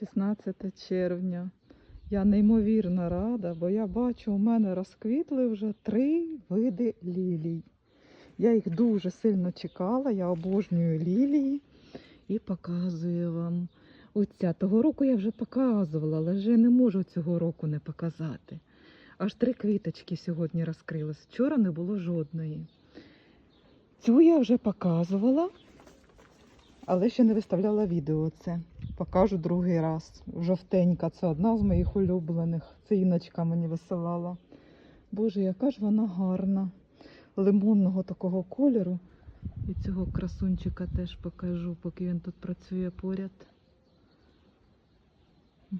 16 червня. Я неймовірно рада, бо я бачу, у мене розквітли вже три види лілій. Я їх дуже сильно чекала, я обожнюю лілії і показую вам. Оця того року я вже показувала, але вже не можу цього року не показати. Аж три квіточки сьогодні розкрились. Вчора не було жодної. Цю я вже показувала, але ще не виставляла відео це. Покажу другий раз. Жовтенька, це одна з моїх улюблених. Це Іночка мені висилала. Боже, яка ж вона гарна. Лимонного такого кольору. І цього красунчика теж покажу, поки він тут працює поряд.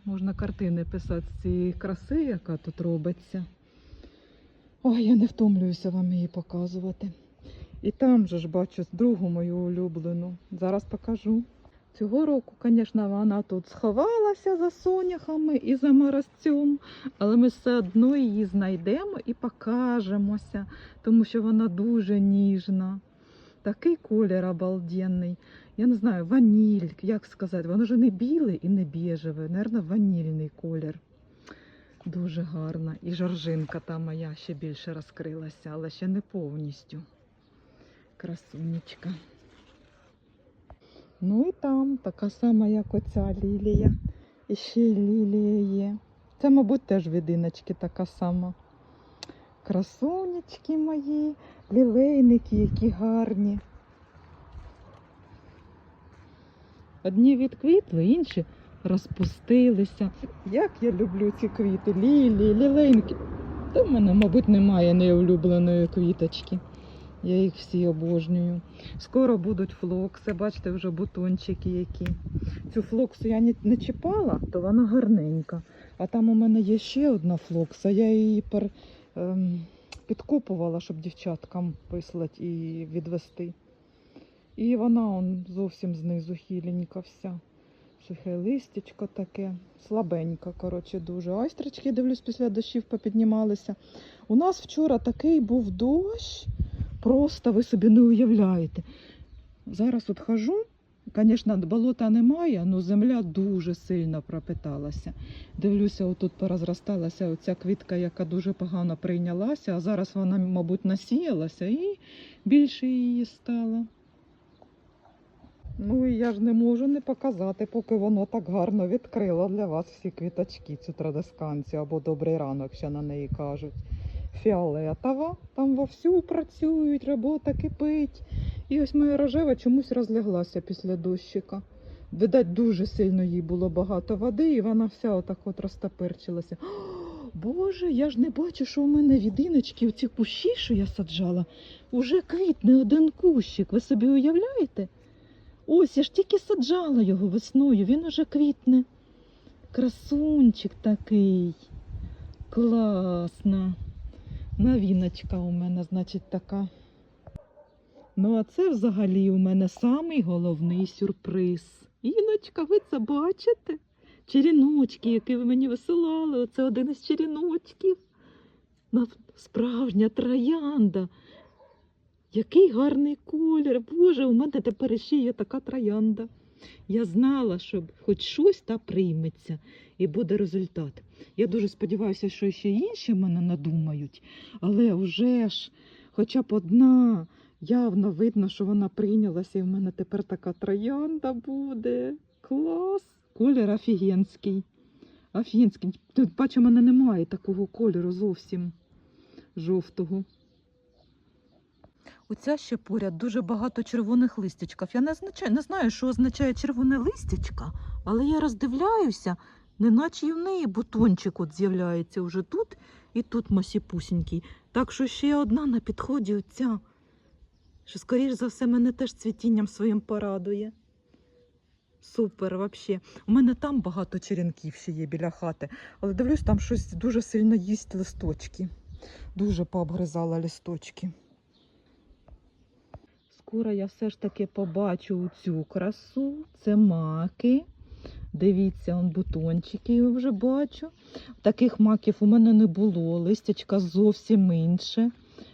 Можна картини писати з цієї краси, яка тут робиться. Ой, я не втомлююся вам її показувати. І там же ж бачу другу мою улюблену. Зараз покажу. Цього року, звісно, вона тут сховалася за соняхами і за морозцем, але ми все одно її знайдемо і покажемося, тому що вона дуже ніжна. Такий колір обалденний. Я не знаю, ваніль, як сказати, воно ж не білий і не біжевий, мабуть, ванільний колір. Дуже гарна. І жоржинка та моя ще більше розкрилася, але ще не повністю. Красунечка. Ну і там така сама, як оця лілія. І ще лілія є. Це, мабуть, теж відиночки така сама. Красунечки мої, лілейники, які гарні. Одні відквітли, інші розпустилися. Як я люблю ці квіти, лілії, лілейники. Та в мене, мабуть, немає неулюбленої квіточки. Я їх всі обожнюю. Скоро будуть флокси, бачите, вже бутончики які. Цю флоксу я не, чіпала, то вона гарненька. А там у мене є ще одна флокса, я її пер, ем, підкопувала, щоб дівчаткам вислати і відвести. І вона он зовсім знизу хіленька вся. Сухе листячко таке, слабенька, коротше, дуже. Айстрички, дивлюсь, після дощів попіднімалися. У нас вчора такий був дощ, просто ви собі не уявляєте. Зараз от хожу, звісно, болота немає, але земля дуже сильно пропиталася. Дивлюся, отут порозросталася оця квітка, яка дуже погано прийнялася, а зараз вона, мабуть, насіялася і більше її стало. Ну і я ж не можу не показати, поки воно так гарно відкрило для вас всі квіточки, цю традисканцію або добрий ранок, ще на неї кажуть. Фіолетова, там вовсю працюють, робота кипить. І ось моя рожева чомусь розляглася після дощика. Видать, дуже сильно їй було багато води, і вона вся отак от розтаперчилася. Боже, я ж не бачу, що у мене відиночки, оці кущі, що я саджала, уже квітне один кущик. Ви собі уявляєте? Ось я ж тільки саджала його весною, він уже квітне. Красунчик такий. Класно. Новіночка у мене, значить, така. Ну, а це взагалі у мене самий головний сюрприз. Іночка, ви це бачите? Черіночки, які ви мені висилали. Оце один із черіночків. Справжня троянда. Який гарний колір. Боже, у мене тепер ще є така троянда. Я знала, що хоч щось та прийметься і буде результат. Я дуже сподіваюся, що ще інші мене надумають, але вже ж хоча б одна, явно видно, що вона прийнялася, і в мене тепер така троянда буде. Клас! Колір офігенський. Офігенський. Тут, бачу, в мене немає такого кольору зовсім жовтого. Оця ще поряд дуже багато червоних листячків. Я не, означаю, не знаю, що означає червоне листячка, але я роздивляюся, неначе і в неї бутончик от з'являється вже тут і тут масіпусінький. Так що ще одна на підході оця, що, скоріш за все, мене теж цвітінням своїм порадує. Супер, взагалі. У мене там багато черенків ще є біля хати, але дивлюсь, там щось дуже сильно їсть листочки. Дуже пообгризала листочки. Скоро я все ж таки побачу цю красу. Це маки. Дивіться, он бутончики я вже бачу. Таких маків у мене не було. Листячка зовсім інше.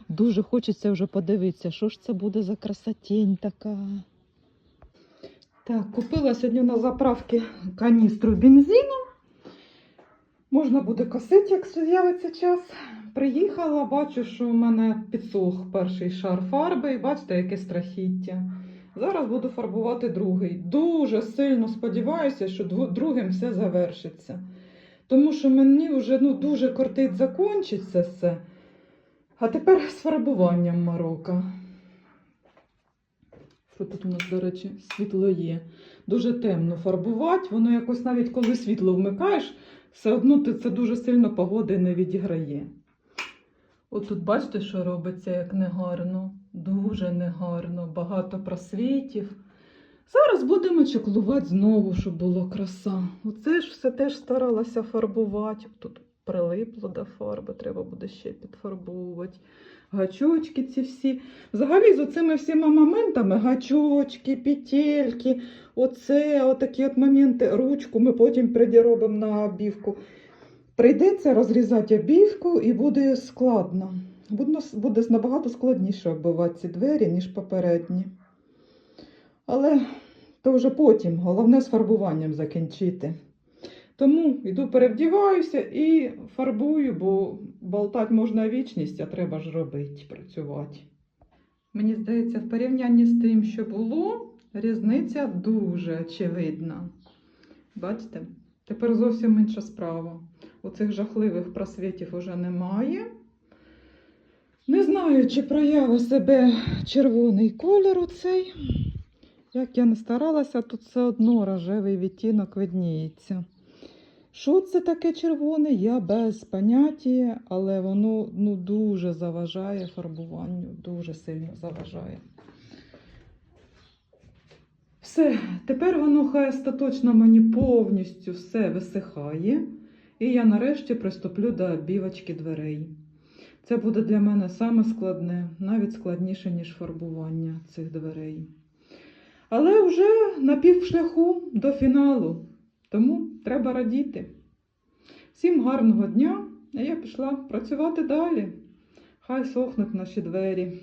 Дуже хочеться вже подивитися, що ж це буде за красотень така. Так, купила сьогодні на заправці каністру бензину. Можна буде косити, як з'явиться час. Приїхала, бачу, що в мене підсох перший шар фарби, і бачите, яке страхіття. Зараз буду фарбувати другий. Дуже сильно сподіваюся, що другим все завершиться. Тому що мені вже ну, дуже кортить закінчиться все. А тепер з фарбуванням Марокко. Що тут у нас, до речі, світло є. Дуже темно фарбувати, воно якось навіть коли світло вмикаєш, все одно це дуже сильно погоди не відіграє. От тут бачите, що робиться як негарно, дуже негарно, багато просвітів. Зараз будемо чеклувати знову, щоб було краса. Оце ж все теж старалася фарбувати. Тут прилипло до фарби, треба буде ще підфарбовувати. Гачочки ці всі. Взагалі, з оцими всіма моментами, гачочки, петельки, оце, отакі от моменти, ручку ми потім придіробимо на обівку. Прийдеться розрізати обівку і буде складно. Буде, буде набагато складніше оббивати ці двері, ніж попередні. Але то вже потім, головне з фарбуванням закінчити. Тому йду перевдіваюся і фарбую, бо болтати можна вічність, а треба ж робити, працювати. Мені здається, в порівнянні з тим, що було, різниця дуже очевидна. Бачите? Тепер зовсім інша справа. Оцих жахливих просвітів уже немає. Не знаю, чи проявив себе червоний кольор оцей. Як я не старалася, тут все одно рожевий відтінок видніється. Що це таке червоне, я без поняття, але воно ну, дуже заважає фарбуванню, дуже сильно заважає. Все, тепер воно хай остаточно мені повністю все висихає. І я нарешті приступлю до обівочки дверей. Це буде для мене саме складне, навіть складніше, ніж фарбування цих дверей. Але вже на півшляху до фіналу, тому треба радіти. Всім гарного дня, а я пішла працювати далі. Хай сохнуть наші двері.